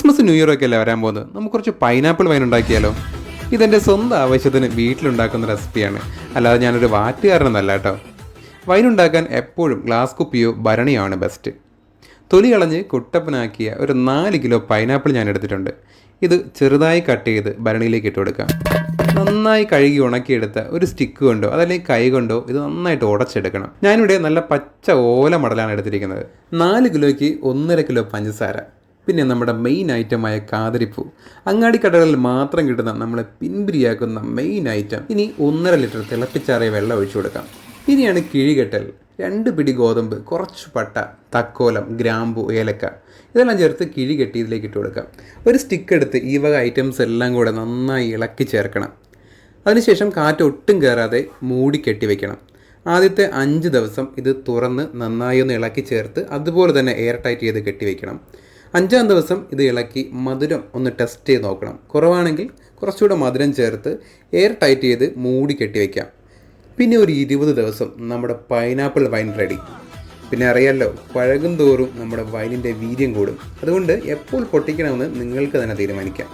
Christmas new year ഒക്കെ അല്ലേ വരാൻ പോകുന്നത്? നമുക്ക് കുറച്ച് പൈനാപ്പിൾ വൈൻ ഉണ്ടാക്കിയാലോ? ഇതെന്റെ സ്വന്തം ആവശ്യത്തിന് വീട്ടിലുണ്ടാക്കുന്ന റെസിപ്പിയാണ്. അല്ലാതെ ഞാനൊരു വാറ്റുകാരനൊന്നല്ല കേട്ടോ. വൈൻ ഉണ്ടാക്കാൻ എപ്പോഴും ഗ്ലാസ് കുപ്പിയോ ഭരണിയാണ് ബെസ്റ്റ് തൊലി കളഞ്ഞ് കുട്ടപ്പനാക്കിയ ഒരു നാല് കിലോ പൈനാപ്പിൾ ഞാൻ എടുത്തിട്ടുണ്ട്. ഇത് ചെറുതായി കട്ട് ചെയ്ത് ഭരണിയിലേക്ക് ഇട്ട് കൊടുക്കാം. നന്നായി കഴുകി ഉണക്കിയെടുത്ത ഒരു സ്റ്റിക്ക് കൊണ്ടോ അതല്ലെങ്കിൽ കൈ കൊണ്ടോ ഇത് നന്നായിട്ട് ഉടച്ചെടുക്കണം. ഞാനിവിടെ നല്ല പച്ച ഓല മടലാണ് എടുത്തിരിക്കുന്നത്. നാല് കിലോയ്ക്ക് ഒന്നര കിലോ പഞ്ചസാര. പിന്നെ നമ്മുടെ മെയിൻ ഐറ്റമായ കാതിരിപ്പൂ. അങ്ങാടിക്കടകളിൽ മാത്രം കിട്ടുന്ന നമ്മളെ പിൻപിരിയാക്കുന്ന മെയിൻ ഐറ്റം ഇനി ഒന്നര ലിറ്റർ തിളപ്പിച്ചാറിയ വെള്ളം ഒഴിച്ചു കൊടുക്കാം. ഇനിയാണ് കിഴികെട്ടൽ. രണ്ട് പിടി ഗോതമ്പ് കുറച്ച് പട്ട തക്കോലം ഗ്രാമ്പു ഏലക്ക. ഇതെല്ലാം ചേർത്ത് കിഴി കെട്ടി ഇതിലേക്ക് ഇട്ട് കൊടുക്കാം. ഒരു സ്റ്റിക്ക് എടുത്ത് ഈ വക ഐറ്റംസ് എല്ലാം കൂടെ നന്നായി ഇളക്കി ചേർക്കണം. അതിനുശേഷം കാറ്റ് ഒട്ടും കയറാതെ മൂടി കെട്ടി വെക്കണം. ആദ്യത്തെ അഞ്ച് ദിവസം ഇത് തുറന്ന് നന്നായി ഒന്ന് ഇളക്കി ചേർത്ത് അതുപോലെ തന്നെ എയർ ടൈറ്റ് ചെയ്ത് കെട്ടി വെക്കണം. അഞ്ചാം ദിവസം ഇത് ഇളക്കി മധുരം ഒന്ന് ടെസ്റ്റ് ചെയ്ത് നോക്കണം. കുറവാണെങ്കിൽ കുറച്ചുകൂടെ മധുരം ചേർത്ത് എയർ ടൈറ്റ് ചെയ്ത് മൂടി കെട്ടി വയ്ക്കാം പിന്നെ ഒരു ഇരുപത് ദിവസം നമ്മുടെ പൈനാപ്പിൾ വൈൻ റെഡി പിന്നെ അറിയാമല്ലോ പഴകും തോറും നമ്മുടെ വൈനിന്റെ വീര്യം കൂടും. അതുകൊണ്ട് എപ്പോൾ പൊട്ടിക്കണമെന്ന് നിങ്ങൾക്ക് തന്നെ തീരുമാനിക്കാം.